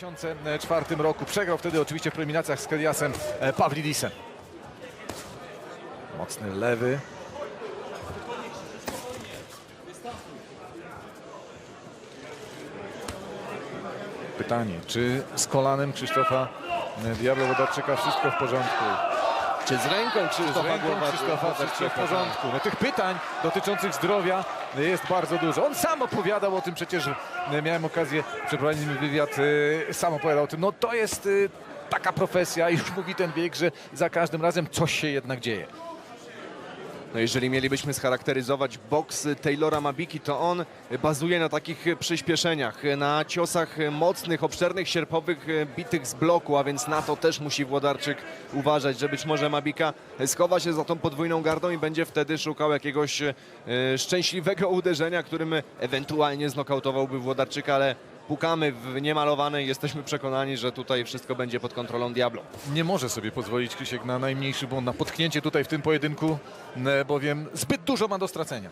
2004 roku. Przegrał wtedy oczywiście w preliminacjach z Keliasem e, Pawlidisem. Mocny lewy. Pytanie, czy z kolanem Krzysztofa e, Diablo Wodarczyka wszystko w porządku? Czy z ręką Z Krzysztofa ręką Głowa- Krzysztofa wszystko w porządku. No, tych pytań dotyczących zdrowia jest bardzo dużo. On sam opowiadał o tym, przecież e, miałem okazję przeprowadzić wywiad, e, sam opowiadał o tym. No to jest e, taka profesja, już mówi ten wiek, że za każdym razem coś się jednak dzieje. No jeżeli mielibyśmy scharakteryzować boks Taylora Mabiki, to on bazuje na takich przyspieszeniach, na ciosach mocnych, obszernych, sierpowych, bitych z bloku, a więc na to też musi Włodarczyk uważać, że być może Mabika schowa się za tą podwójną gardą i będzie wtedy szukał jakiegoś e, szczęśliwego uderzenia, którym ewentualnie znokautowałby Włodarczyka, ale pukamy w niemalowane i jesteśmy przekonani, że tutaj wszystko będzie pod kontrolą Diablo. Nie może sobie pozwolić Krzysiek na najmniejszy błąd, na potknięcie tutaj w tym pojedynku, bowiem zbyt dużo ma do stracenia.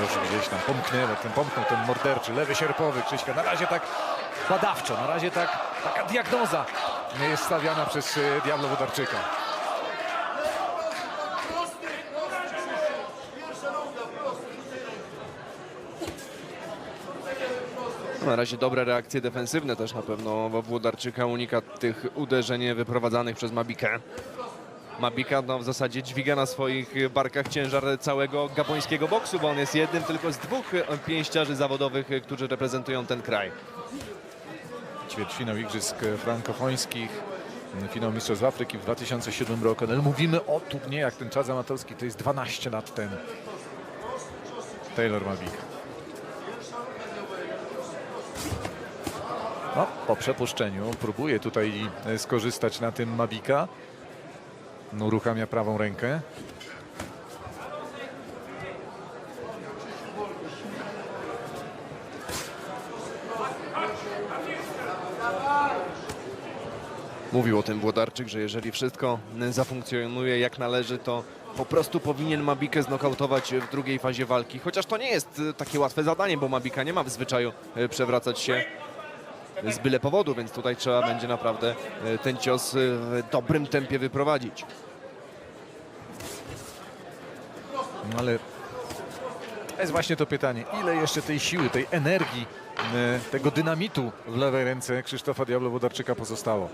Już gdzieś tam pomknęło, ten pomknął ten morderczy, lewy sierpowy Krzyśka. Na razie tak badawczo, na razie tak, taka diagnoza jest stawiana przez e, Diablo Wodarczyka. Na razie dobre reakcje defensywne też na pewno Włodarczyka unika tych uderzeń wyprowadzanych przez Mabikę. Mabika no, w zasadzie dźwiga na swoich barkach ciężar całego gabońskiego boksu, bo on jest jednym tylko z dwóch pięściarzy zawodowych, którzy reprezentują ten kraj. ćwierćfinał Igrzysk Frankofońskich, finał Mistrzostw Afryki w 2007 roku. Ale mówimy o turniejach, ten czas amatorski to jest 12 lat temu. Taylor Mabika. Po przepuszczeniu próbuje tutaj e, skorzystać na tym Mabika. No, uruchamia prawą rękę. Mówił o tym Włodarczyk, że jeżeli wszystko zafunkcjonuje jak należy, to po prostu powinien Mabikę znokautować w drugiej fazie walki. Chociaż to nie jest e, takie łatwe zadanie, bo Mabika nie ma w zwyczaju e, przewracać się z byle powodu, więc tutaj trzeba będzie naprawdę e, ten cios e, w dobrym tempie wyprowadzić. No, ale to jest właśnie to pytanie. Ile jeszcze tej siły, tej energii, e, tego dynamitu w lewej ręce Krzysztofa Diablo Wodarczyka pozostało?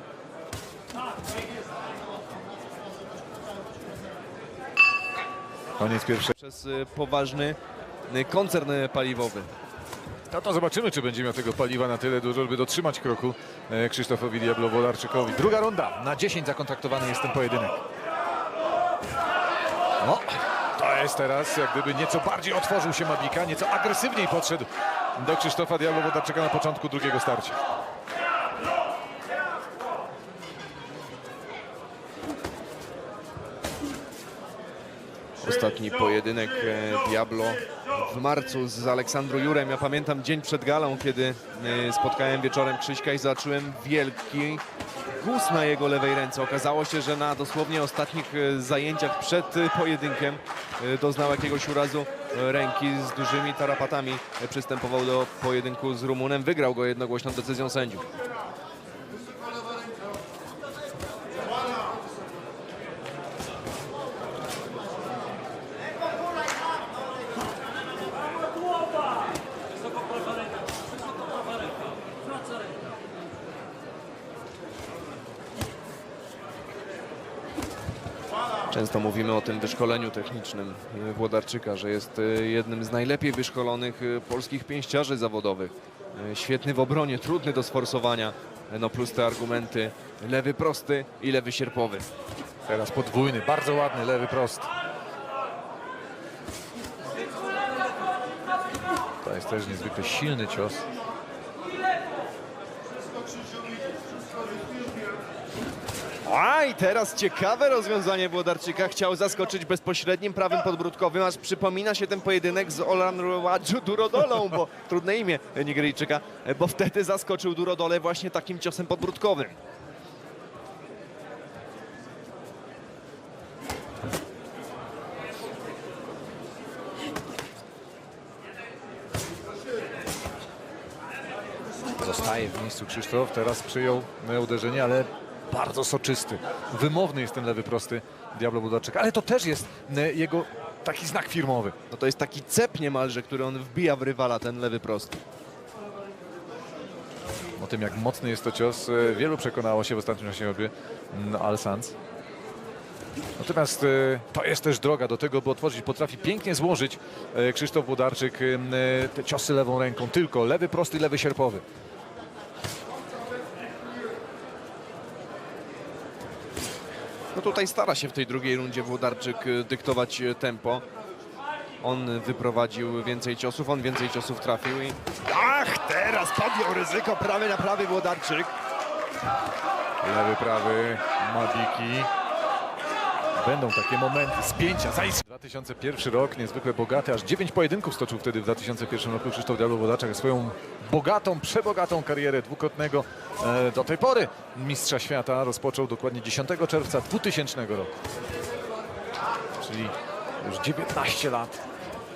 Koniec pierwszej. Przez poważny koncern paliwowy. No to zobaczymy, czy będzie miał tego paliwa na tyle dużo, żeby dotrzymać kroku e, Krzysztofowi Diablo Wodarczykowi. Druga runda. Na 10 zakontraktowany jest ten pojedynek. No, to jest teraz jak gdyby nieco bardziej otworzył się Mabika, nieco agresywniej podszedł do Krzysztofa Diablo Wodarczyka na początku drugiego starcia. Ostatni pojedynek e, Diablo w marcu z Aleksandru Jurem. Ja pamiętam dzień przed galą, kiedy e, spotkałem wieczorem Krzyśka i zobaczyłem wielki guz na jego lewej ręce. Okazało się, że na dosłownie ostatnich e, zajęciach przed pojedynkiem e, doznał jakiegoś urazu ręki z dużymi tarapatami. Przystępował do pojedynku z Rumunem. Wygrał go jednogłośną decyzją sędziów. Mówimy o tym wyszkoleniu technicznym e, Włodarczyka, że jest e, jednym z najlepiej wyszkolonych e, polskich pięściarzy zawodowych. Świetny w obronie, trudny do sforsowania, no plus te argumenty lewy prosty i lewy sierpowy. Teraz podwójny, bardzo ładny lewy prost. To jest też niezwykle silny cios. A i teraz ciekawe rozwiązanie Włodarczyka. Chciał zaskoczyć bezpośrednim prawym podbródkowym, aż przypomina się ten pojedynek z Olan Ruadżu Durodolą, bo trudne imię Nigeryjczyka, bo wtedy zaskoczył Durodolę właśnie takim ciosem podbródkowym. Zostaje w miejscu Krzysztof, teraz przyjął uderzenie, ale bardzo soczysty. Wymowny jest ten lewy prosty Diablo Budarczyk, ale to też jest e, jego taki znak firmowy. No to jest taki cep niemalże, który on wbija w rywala, ten lewy prosty. O tym, jak mocny jest to cios, e, wielu przekonało się w ostatnim czasie obie mm, Al Sanz. Natomiast e, to jest też droga do tego, by otworzyć. Potrafi pięknie złożyć Krzysztof Budarczyk te ciosy lewą ręką. Tylko lewy prosty, lewy sierpowy. No tutaj stara się w tej drugiej rundzie Włodarczyk y, dyktować y, tempo. On wyprowadził więcej ciosów, on więcej ciosów trafił i... Ach, teraz podjął ryzyko prawy na prawy Włodarczyk. Lewy, prawy, Mabiki. Będą takie momenty spięcia. Zaistniał. 2001 rok, niezwykle bogaty, aż 9 pojedynków stoczył wtedy w 2001 roku Krzysztof Diablo Wodaczak. Swoją bogatą, przebogatą karierę dwukrotnego e, do tej pory mistrza świata rozpoczął dokładnie 10 czerwca 2000 roku. Czyli już 19 lat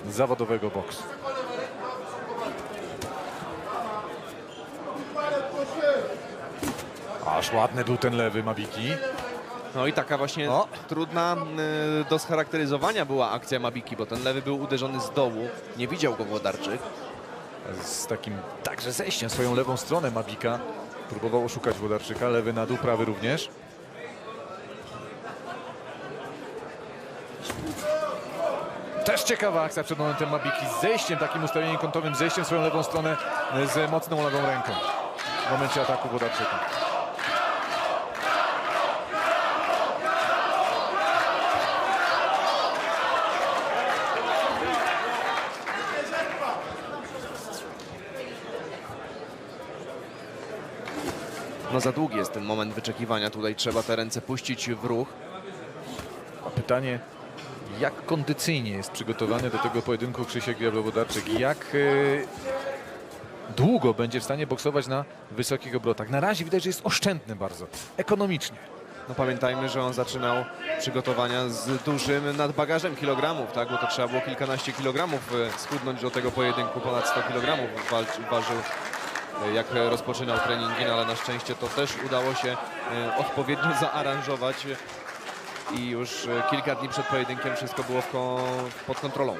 zawodowego boksu. Aż ładny był ten lewy Mabiki. No i taka właśnie O. trudna y, do scharakteryzowania była akcja Mabiki, bo ten lewy był uderzony z dołu, nie widział go Włodarczyk. z takim także zejściem swoją lewą stronę Mabika. Próbował oszukać Włodarczyka, lewy na dół, prawy również. Też ciekawa akcja przed momentem Mabiki z zejściem, takim ustawieniem kątowym, zejściem swoją lewą stronę z mocną lewą ręką w momencie ataku Włodarczyka. No za długi jest ten moment wyczekiwania, tutaj trzeba te ręce puścić w ruch. A pytanie, jak kondycyjnie jest przygotowany do tego pojedynku Krzysiek Diablo-Wodarczyk? Jak e, długo będzie w stanie boksować na wysokich obrotach? Na razie widać, że jest oszczędny bardzo, ekonomicznie. No pamiętajmy, że on zaczynał przygotowania z dużym nadbagażem kilogramów, tak? Bo to trzeba było kilkanaście kilogramów e, schudnąć do tego pojedynku, ponad 100 kilogramów ważył jak rozpoczynał treningi, no ale na szczęście to też udało się e, odpowiednio zaaranżować i już e, kilka dni przed pojedynkiem wszystko było pod kontrolą.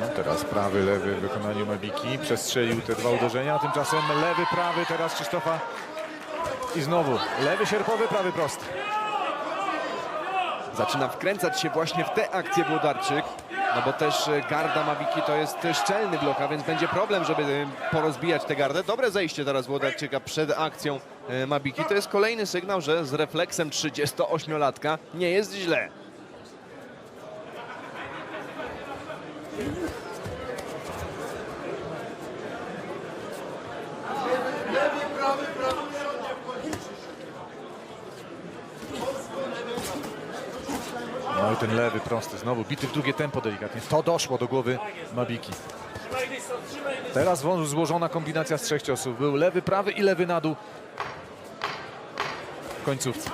No, teraz prawy, lewy w wykonaniu Mabiki. Przestrzelił te dwa uderzenia, tymczasem lewy, prawy teraz Krzysztofa. I znowu lewy sierpowy, prawy prosty. Zaczyna wkręcać się właśnie w te akcje Włodarczyk, no bo też e, garda Mawiki to jest szczelny blok, a więc będzie problem, żeby e, porozbijać tę gardę. Dobre zejście teraz Włodarczyka przed akcją e, Mabiki. To jest kolejny sygnał, że z refleksem 38-latka nie jest źle. I ten lewy prosty, znowu bity w drugie tempo delikatnie. To doszło do głowy Mabiki. Teraz złożona kombinacja z trzech ciosów. Był lewy, prawy i lewy na dół w końcówce.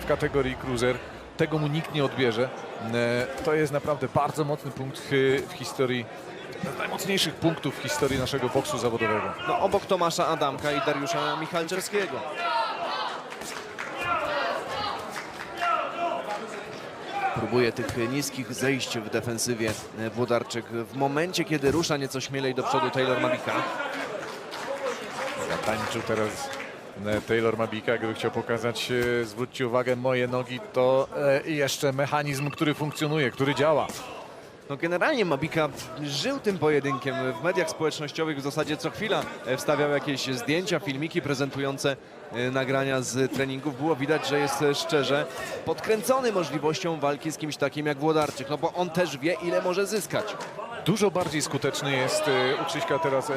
w kategorii cruiser. Tego mu nikt nie odbierze. E, To jest naprawdę bardzo mocny punkt w historii, z najmocniejszych punktów w historii naszego boksu zawodowego. No obok Tomasza Adamka i Dariusza Michalczewskiego. Próbuje tych niskich zejść w defensywie e, Włodarczyk. W momencie, kiedy rusza nieco śmielej do przodu Taylor Mabika. Zatańczył teraz Taylor Mabika, gdyby chciał pokazać, e, zwróćcie uwagę, moje nogi to e, jeszcze mechanizm, który funkcjonuje, który działa. No generalnie Mabika żył tym pojedynkiem. W mediach społecznościowych w zasadzie co chwila e, wstawiał jakieś zdjęcia, filmiki prezentujące e, nagrania z treningów. Było widać, że jest e, szczerze podkręcony możliwością walki z kimś takim jak Włodarczyk, no bo on też wie, ile może zyskać. Dużo bardziej skuteczny jest u Krzyśka teraz,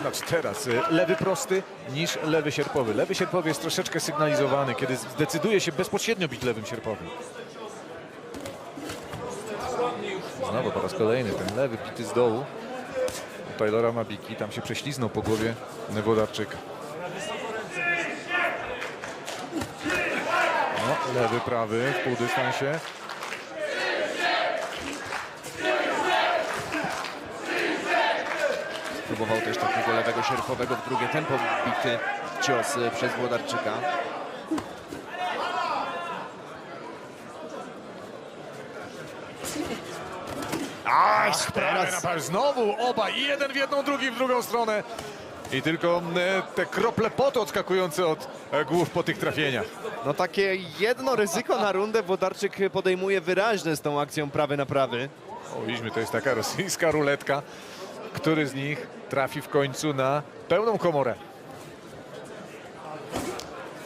znaczy teraz, lewy prosty niż lewy sierpowy. Lewy sierpowy jest troszeczkę sygnalizowany, kiedy zdecyduje się bezpośrednio bić lewym sierpowym. Znowu po raz kolejny ten lewy bity z dołu. Taylora Mabiki. Tam się prześliznął po głowie Włodarczyka. No, lewy, prawy w półdystansie. Próbował też takiego lewego sierpowego w drugie tempo bity cios e, przez Włodarczyka. Na prawie. Znowu oba, i jeden w jedną, drugi w drugą stronę. I tylko e, te krople potu odskakujące od e, głów po tych trafieniach. No takie jedno ryzyko na rundę Włodarczyk podejmuje wyraźne z tą akcją prawy na prawy. O, widzieliśmy, to jest taka rosyjska ruletka. Który z nich trafi w końcu na pełną komorę?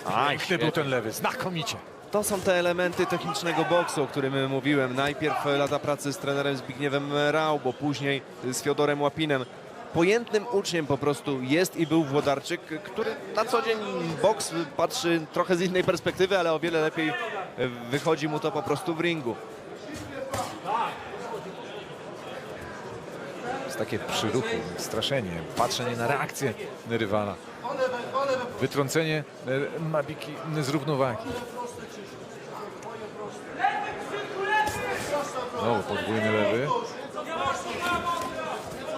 Aj, był ten lewy, znakomicie. To są te elementy technicznego boksu, o którym mówiłem. Najpierw lata pracy z trenerem Zbigniewem Rał, bo później z Fiodorem Łapinem. Pojętnym uczniem po prostu jest i był Włodarczyk, który na co dzień boks patrzy trochę z innej perspektywy, ale o wiele lepiej wychodzi mu to po prostu w ringu. jest takie przyruchy, straszenie, patrzenie na reakcję rywala. Wytrącenie e, Mabiki z równowagi. Znowu podwójny lewy.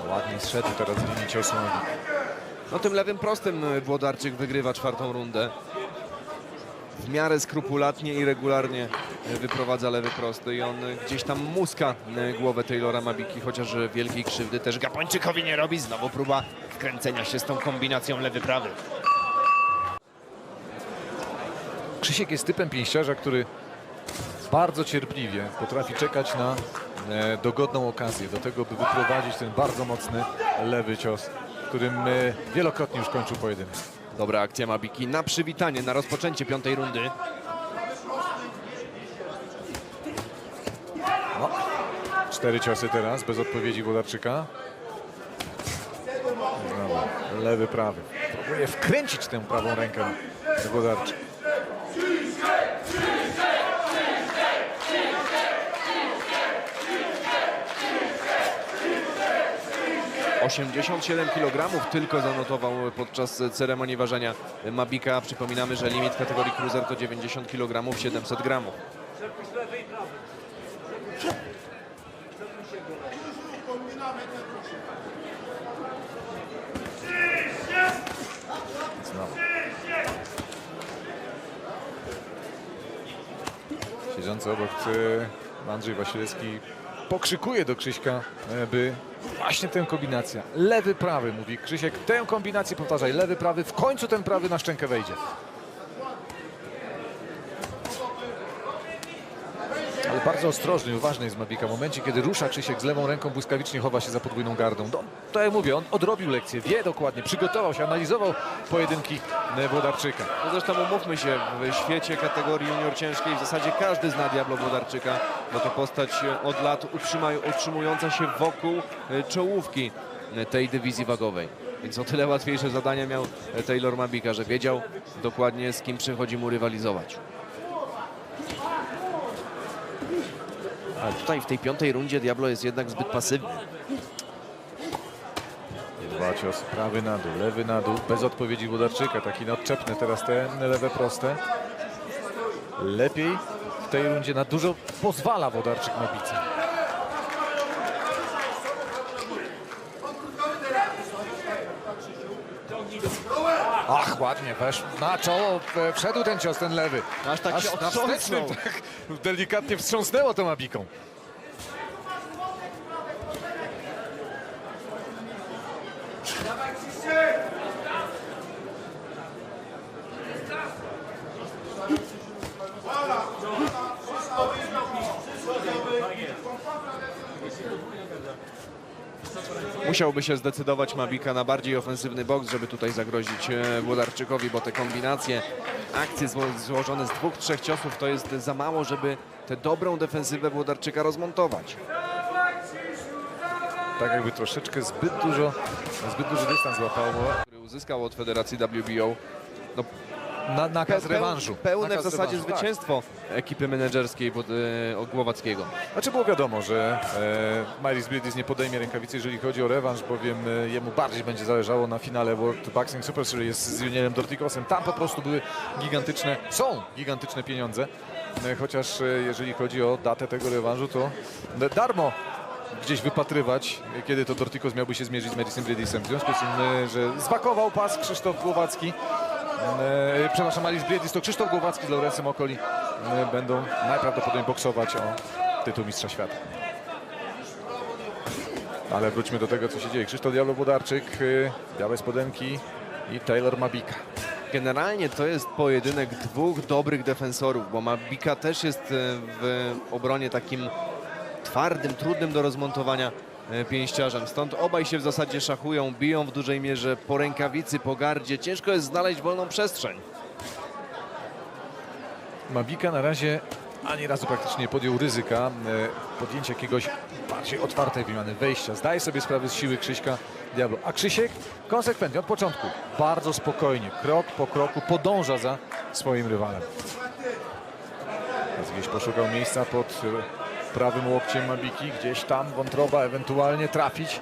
Ładnie zszedł teraz z linii ciosu. No tym lewym prostym Włodarczyk wygrywa czwartą rundę. W miarę skrupulatnie i regularnie wyprowadza lewy prosty i on gdzieś tam muska głowę Taylora Mabiki, chociaż wielkiej krzywdy też Gapończykowi nie robi. Znowu próba wkręcenia się z tą kombinacją lewy-prawy. Krzysiek jest typem pięściarza, który bardzo cierpliwie potrafi czekać na e, dogodną okazję do tego, by wyprowadzić ten bardzo mocny lewy cios, którym e, wielokrotnie już kończył pojedynek. Dobra akcja Mabiki na przywitanie, na rozpoczęcie piątej rundy. No. Cztery ciosy teraz, bez odpowiedzi Włodarczyka. Znowu lewy, prawy. Próbuje wkręcić tę prawą rękę Włodarczyk. 87 kg tylko zanotował podczas ceremonii ważenia Mabika. Przypominamy, że limit kategorii cruiser to 90 kg 700 gramów. Znowu. Siedzący obok e, Andrzej Wasilewski pokrzykuje do Krzyśka, e, by właśnie tę kombinację. Lewy, prawy, mówi Krzysiek, tę kombinację powtarzaj, lewy, prawy, w końcu ten prawy na szczękę wejdzie. Bardzo ostrożny uważny jest Mabika. W momencie, kiedy rusza Krzysiek z lewą ręką, błyskawicznie chowa się za podwójną gardą. No, to jak mówię, on odrobił lekcję, wie dokładnie, przygotował się, analizował pojedynki e, Włodarczyka. No zresztą umówmy się, w świecie kategorii junior ciężkiej w zasadzie każdy zna Diablo Włodarczyka, bo to postać od lat utrzymująca się wokół e, czołówki e, tej dywizji wagowej. Więc o tyle łatwiejsze zadania miał e, Taylor Mabika, że wiedział dokładnie z kim przychodzi mu rywalizować. Ale tutaj w tej piątej rundzie Diablo jest jednak zbyt pasywny. Dwa ciosy, prawy na dół, lewy na dół, bez odpowiedzi Włodarczyka. Taki nadczepny teraz te lewe proste. Lepiej w tej rundzie na dużo pozwala Włodarczyk Mabice. Ach, ładnie, wesz na czoło, e, wszedł ten cios, ten lewy. Aż tak się na wstecznym, otrząsnął. tak, delikatnie wstrząsnęło tą Mabiką. Musiałby się zdecydować Mabika na bardziej ofensywny boks, żeby tutaj zagrozić e, Włodarczykowi, bo te kombinacje, akcje zło- złożone z dwóch, trzech ciosów to jest za mało, żeby tę dobrą defensywę Włodarczyka rozmontować. Tak jakby troszeczkę zbyt dużo, zbyt duży dystans złapało. Który uzyskał od Federacji WBO. No, na, nakaz Peł- rewanżu. Pełne nakaz w zasadzie rewanżu, tak. zwycięstwo ekipy menedżerskiej pod, e, Głowackiego. Znaczy było wiadomo, że e, Miles Bridges nie podejmie rękawicy, jeżeli chodzi o rewanż, bowiem e, jemu bardziej będzie zależało na finale World Boxing Super Series z Juniorem Dortikosem. Tam po prostu były gigantyczne, są gigantyczne pieniądze, e, chociaż e, jeżeli chodzi o datę tego rewanżu, to darmo gdzieś wypatrywać, e, kiedy to Dortikos miałby się zmierzyć z Madison Bridgesem. W związku z tym, e, że zwakował pas Krzysztof Głowacki, e, przepraszam, Alice Bridges, to Krzysztof Głowacki z Laurencem Okoli e, będą najprawdopodobniej boksować o tytuł mistrza świata. Ale wróćmy do tego, co się dzieje. Krzysztof Diablo-Budarczyk, y, białe spodenki i Taylor Mabika. Generalnie to jest pojedynek dwóch dobrych defensorów, bo Mabika też jest e, w obronie takim twardym, trudnym do rozmontowania e, pięściarzem. Stąd obaj się w zasadzie szachują, biją w dużej mierze po rękawicy, po gardzie. Ciężko jest znaleźć wolną przestrzeń. Mabika na razie ani razu praktycznie nie podjął ryzyka y, podjęcia jakiegoś bardziej otwartej wymiany wejścia. Zdaje sobie sprawę z siły Krzyśka Diablo. A Krzysiek konsekwentnie od początku, bardzo spokojnie, krok po kroku podąża za swoim rywalem. Teraz gdzieś poszukał miejsca pod y, prawym łokciem Mabiki, gdzieś tam wątroba ewentualnie trafić.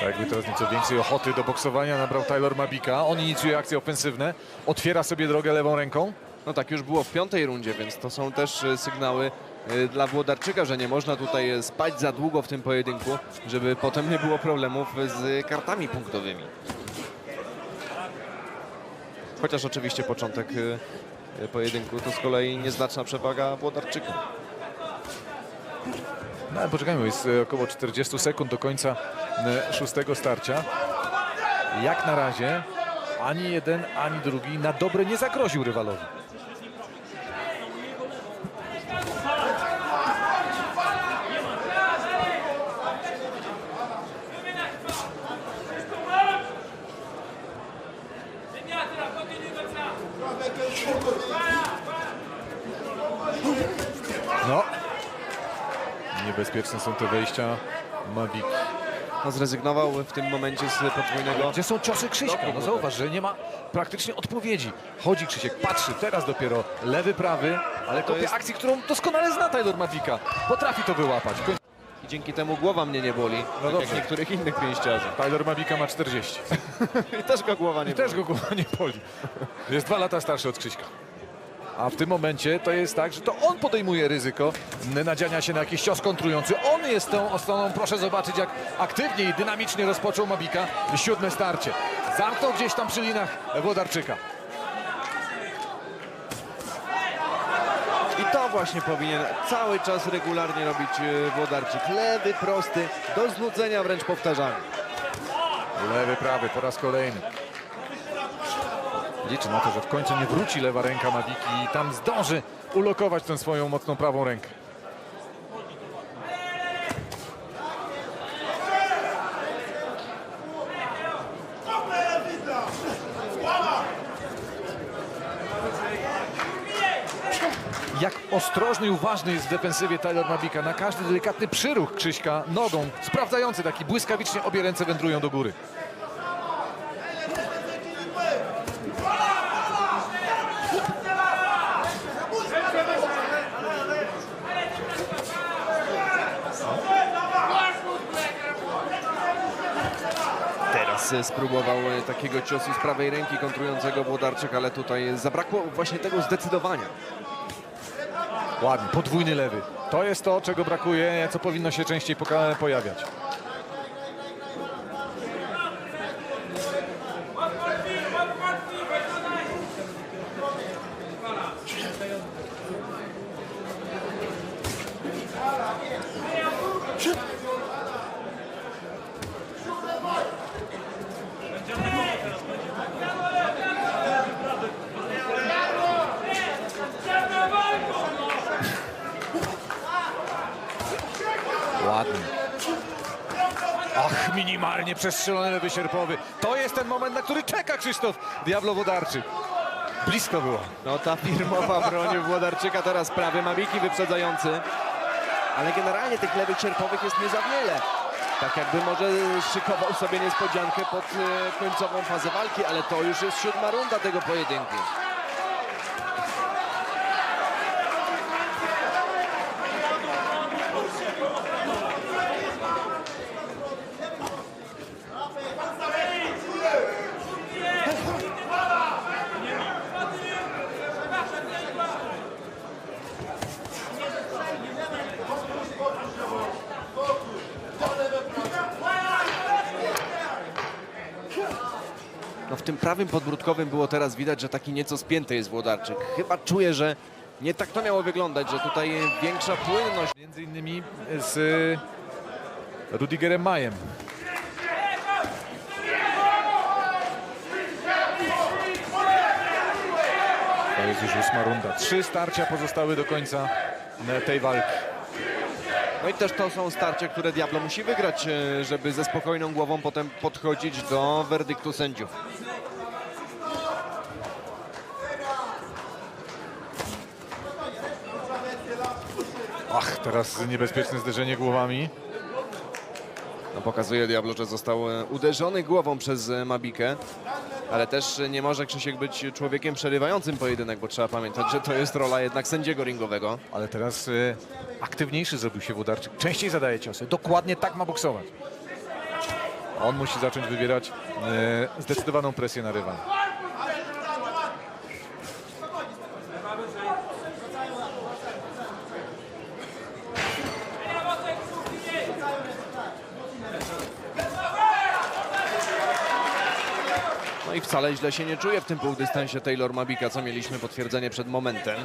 Tak jakby teraz nieco więcej ochoty do boksowania nabrał Taylor Mabika. On inicjuje akcje ofensywne, otwiera sobie drogę lewą ręką. No tak już było w piątej rundzie, więc to są też e, sygnały e, dla Włodarczyka, że nie można tutaj e, spać za długo w tym pojedynku, żeby potem nie było problemów z kartami punktowymi. Chociaż oczywiście początek pojedynku to z kolei nieznaczna przewaga Włodarczyka. No ale poczekajmy, jest około 40 sekund do końca szóstego starcia. Jak na razie ani jeden, ani drugi na dobre nie zagroził rywalowi. No, niebezpieczne są te wejścia Mabiki. No, zrezygnował w tym momencie z podwójnego Gdzie są ciosy Krzyśka? No zauważ, że nie ma praktycznie odpowiedzi. Chodzi Krzysiek, patrzy, teraz dopiero lewy, prawy, ale kopie jest- akcji, którą doskonale zna Taylor Mabika. Potrafi to wyłapać. I dzięki temu głowa mnie nie boli, tak jak niektórych innych pięściarzy. Taylor Mabika ma 40. I też go głowa nie I boli. też go głowa nie boli. Jest dwa lata starszy od Krzyśka. A w tym momencie to jest tak, że to on podejmuje ryzyko nadziania się na jakiś cios kontrujący. On jest tą ostoną. Proszę zobaczyć, jak aktywnie i dynamicznie rozpoczął Mabika siódme starcie. Zamknął gdzieś tam przy linach Włodarczyka. I to właśnie powinien cały czas regularnie robić e, Włodarczyk. Lewy, prosty, do znudzenia wręcz powtarzany. Lewy, prawy po raz kolejny. Liczy na to, że w końcu nie wróci lewa ręka Mabiki i tam zdąży ulokować tę swoją mocną prawą rękę. Jak ostrożny i uważny jest w defensywie Tyler Mabika. Na każdy delikatny przyruch Krzyśka nogą, sprawdzający taki błyskawicznie obie ręce wędrują do góry. Teraz e, spróbował e, takiego ciosu z prawej ręki kontrującego Włodarczyk, ale tutaj zabrakło właśnie tego zdecydowania. Ładnie, podwójny lewy. To jest to, czego brakuje, co powinno się częściej pojawiać. Minimalnie przestrzelony lewy sierpowy. To jest ten moment, na który czeka Krzysztof Diablo Wodarczyk. Blisko było. No ta firmowa broń Włodarczyka, teraz prawy Mabiki wyprzedzający. Ale generalnie tych lewych sierpowych jest nie za wiele. Tak jakby może szykował sobie niespodziankę pod e, końcową fazę walki, ale to już jest siódma runda tego pojedynku. Tym prawym podbródkowym było teraz widać, że taki nieco spięty jest Włodarczyk. Chyba czuję, że nie tak to miało wyglądać, że tutaj większa płynność. Między innymi z Rudigerem Majem. To jest już ósma runda. Trzy starcia pozostały do końca tej walki. No i też to są starcia, które Diablo musi wygrać, e, żeby ze spokojną głową potem podchodzić do werdyktu sędziów. Ach, teraz niebezpieczne zderzenie głowami. No, pokazuje Diablo, że został e, uderzony głową przez e, Mabikę, ale też e, nie może Krzysiek być człowiekiem przerywającym pojedynek, bo trzeba pamiętać, że to jest rola jednak sędziego ringowego. Ale teraz y, aktywniejszy zrobił się Włodarczyk. Częściej zadaje ciosy. Dokładnie tak ma boksować. On musi zacząć wywierać y, zdecydowaną presję na rywala. Wcale źle się nie czuje w tym półdystansie Taylor Mabika, co mieliśmy potwierdzenie przed momentem.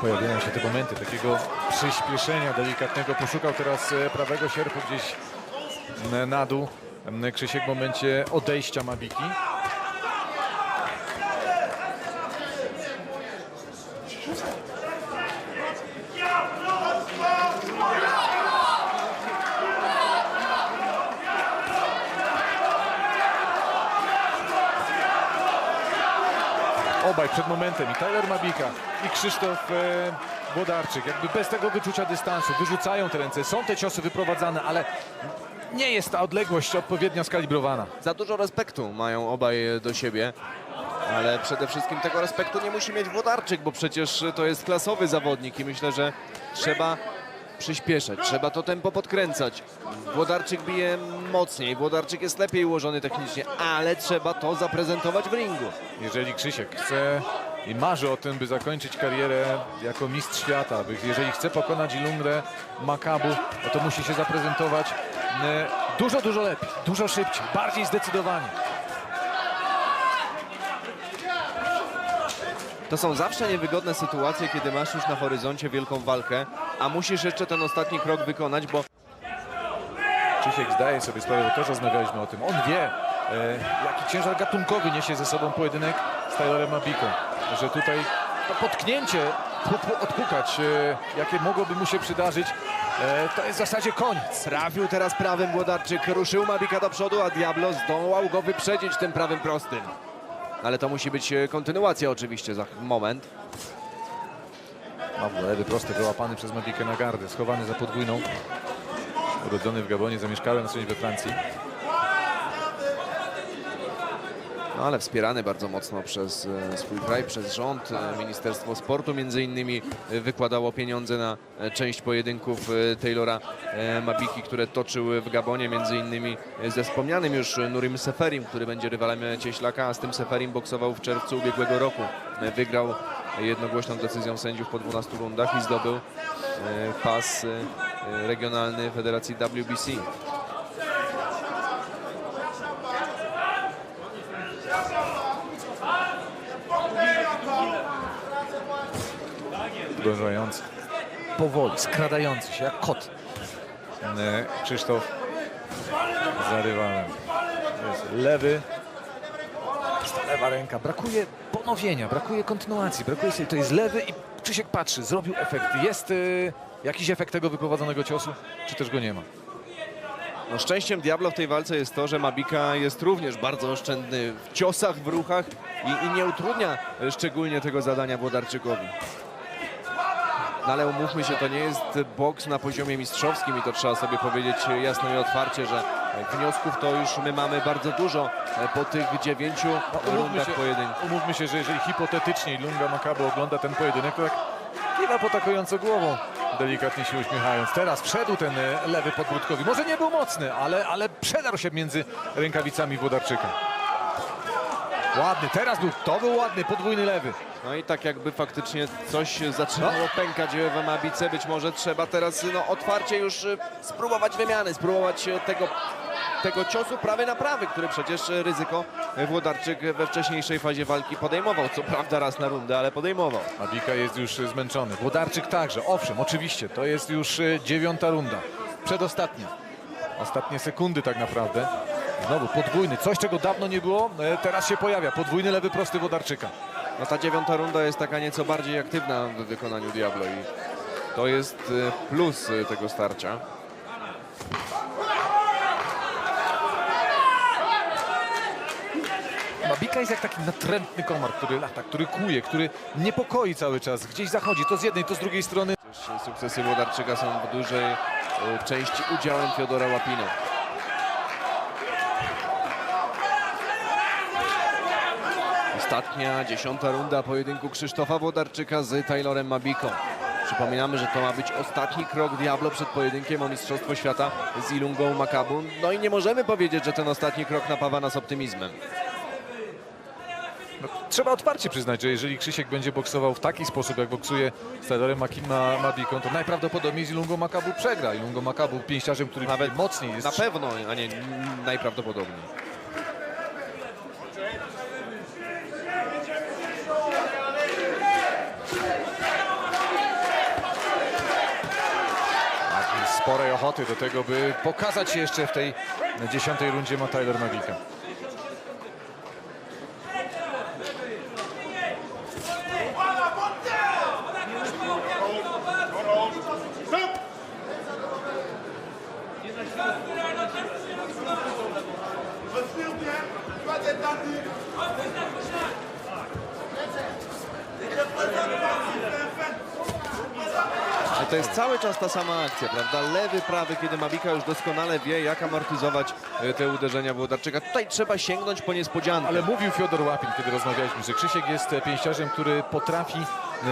Pojawiają się te momenty takiego przyspieszenia delikatnego. Poszukał teraz e, prawego sierpu gdzieś na dół. Krzysiek w momencie odejścia Mabiki. Obaj przed momentem i Tyler Mabika i Krzysztof e, Włodarczyk jakby bez tego wyczucia dystansu wyrzucają te ręce, są te ciosy wyprowadzane, ale nie jest ta odległość odpowiednio skalibrowana. Za dużo respektu mają obaj do siebie. Ale przede wszystkim tego respektu nie musi mieć Włodarczyk, bo przecież to jest klasowy zawodnik i myślę, że trzeba przyspieszać, trzeba to tempo podkręcać. Włodarczyk bije mocniej, Włodarczyk jest lepiej ułożony technicznie, ale trzeba to zaprezentować w ringu. Jeżeli Krzysiek chce i marzy o tym, by zakończyć karierę jako mistrz świata, by, jeżeli chce pokonać Ilungrę Makabu, no to musi się zaprezentować e, dużo, dużo lepiej, dużo szybciej, bardziej zdecydowanie. To są zawsze niewygodne sytuacje, kiedy masz już na horyzoncie wielką walkę, a musisz jeszcze ten ostatni krok wykonać, bo Krzysiek zdaje sobie sprawę, bo też rozmawialiśmy o tym. On wie, e, jaki ciężar gatunkowy niesie ze sobą pojedynek z Tylerem Mabiką. Że tutaj to potknięcie, pu- pu- odpukać, e, jakie mogłoby mu się przydarzyć, e, to jest w zasadzie koniec. trafił teraz prawym Włodarczyk, ruszył Mabika do przodu, a Diablo zdołał go wyprzedzić tym prawym prostym. Ale to musi być e, kontynuacja oczywiście za moment. Ma lewy prosty wyłapany przez Mabikę na gardę, schowany za podwójną. Urodzony w Gabonie, zamieszkałem na dzień we Francji. No ale wspierany bardzo mocno przez e, swój kraj, przez rząd. E, Ministerstwo Sportu między innymi e, wykładało pieniądze na część pojedynków Taylora Mabiki, które toczył w Gabonie, między innymi ze wspomnianym już Nurim Seferim, który będzie rywalem Cieślaka, a z tym Seferim boksował w czerwcu ubiegłego roku wygrał jednogłośną decyzją sędziów po 12 rundach i zdobył e, pas e, regionalny Federacji WBC. Uderzający. Powoli, skradający się jak kot. E, Krzysztof za. Lewy. Lewa ręka. Brakuje ponowienia, brakuje kontynuacji, brakuje sobie. To jest lewy i Krzysiek patrzy, zrobił efekt. Jest y, jakiś efekt tego wyprowadzonego ciosu, czy też go nie ma? No, szczęściem Diablo w tej walce jest to, że Mabika jest również bardzo oszczędny w ciosach, w ruchach i, i nie utrudnia szczególnie tego zadania Włodarczykowi. No ale umówmy się, to nie jest boks na poziomie mistrzowskim i to trzeba sobie powiedzieć jasno i otwarcie, że wniosków to już my mamy bardzo dużo e, po tych dziewięciu umówmy rundach się, pojedynku. umówmy się, że jeżeli hipotetycznie Lunga Makabe ogląda ten pojedynek, to tak kiwa potakująco głową, delikatnie się uśmiechając. Teraz wszedł ten e, lewy podbródkowi. Może nie był mocny, ale, ale przedarł się między rękawicami Włodarczyka. Ładny, teraz był, to był ładny, podwójny lewy. No i tak jakby faktycznie coś zaczynało pękać w Mabice, być może trzeba teraz no, otwarcie już spróbować wymiany, spróbować tego, tego ciosu prawy na prawy, który przecież ryzyko Włodarczyk we wcześniejszej fazie walki podejmował. Co prawda raz na rundę, ale podejmował. Mabika jest już e, zmęczony. Włodarczyk także, owszem, oczywiście, to jest już e, dziewiąta runda. Przedostatnia. Ostatnie sekundy tak naprawdę. Znowu podwójny, coś czego dawno nie było, e, teraz się pojawia. Podwójny lewy prosty Włodarczyka. No ta dziewiąta runda jest taka nieco bardziej aktywna w wykonaniu Diablo i to jest y, plus tego starcia. Mabika jest jak taki natrętny komar, który lata, który kuje, który niepokoi cały czas. Gdzieś zachodzi, to z jednej, to z drugiej strony. Sukcesy Włodarczyka są w dużej y, części udziałem Fiodora Łapina. Ostatnia, dziesiąta runda pojedynku Krzysztofa Włodarczyka z Taylorem Mabiką. Przypominamy, że to ma być ostatni krok Diablo przed pojedynkiem o Mistrzostwo Świata z Ilungą Makabu. No i nie możemy powiedzieć, że ten ostatni krok napawa nas optymizmem. Trzeba otwarcie przyznać, że jeżeli Krzysiek będzie boksował w taki sposób, jak boksuje z Taylorem Makima Mabiką, to najprawdopodobniej z Ilungą Makabu przegra. Ilungą Makabu pięściarzem, który Nawet mocniej jest. Na pewno, a nie najprawdopodobniej. Sporej ochoty do tego, by pokazać się jeszcze w tej dziesiątej rundzie ma Tyler Mabika. To jest cały czas ta sama akcja, prawda? Lewy, prawy, kiedy Mabika już doskonale wie, jak amortyzować e, te uderzenia Włodarczyka. Tutaj trzeba sięgnąć po niespodziankę. Ale mówił Fiodor Łapin, kiedy rozmawialiśmy, że Krzysiek jest e, pięściarzem, który potrafi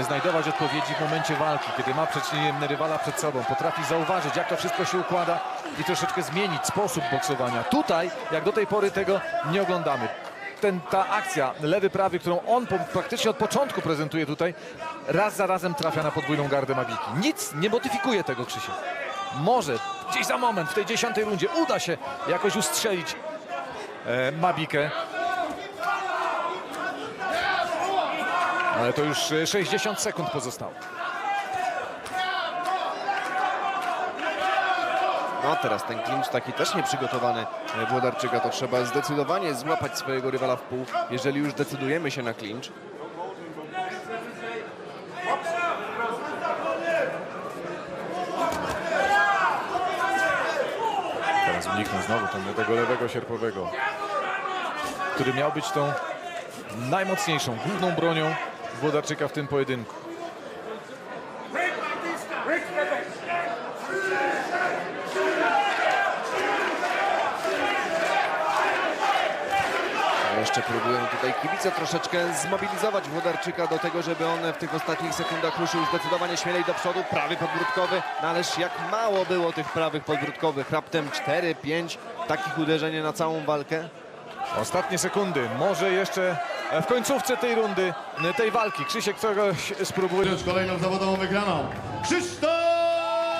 e, znajdować odpowiedzi w momencie walki, kiedy ma przeciwnie rywala przed sobą, potrafi zauważyć, jak to wszystko się układa i troszeczkę zmienić sposób boksowania. Tutaj, jak do tej pory, tego nie oglądamy. Ten, ta akcja lewy, prawy, którą on po, praktycznie od początku prezentuje tutaj, raz za razem trafia na podwójną gardę Mabiki. Nic nie modyfikuje tego Krzysiek. Może gdzieś za moment w tej dziesiątej rundzie uda się jakoś ustrzelić e, Mabikę. Ale to już e, 60 sekund pozostało. No teraz ten klincz taki też nieprzygotowany Włodarczyka. To trzeba zdecydowanie złapać swojego rywala w pół, jeżeli już decydujemy się na klincz. Teraz uniknął znowu ten, tego lewego sierpowego, który miał być tą najmocniejszą, główną bronią Włodarczyka w tym pojedynku. Jeszcze próbują tutaj kibice troszeczkę zmobilizować Włodarczyka do tego, żeby on w tych ostatnich sekundach ruszył zdecydowanie śmielej do przodu. Prawy podbródkowy, no ależ jak mało było tych prawych podbródkowych. Raptem 4-5 takich uderzeń na całą walkę. Ostatnie sekundy, może jeszcze w końcówce tej rundy, tej walki. Krzysiek czegoś spróbuje. Kolejną zawodową wygraną Krzysztof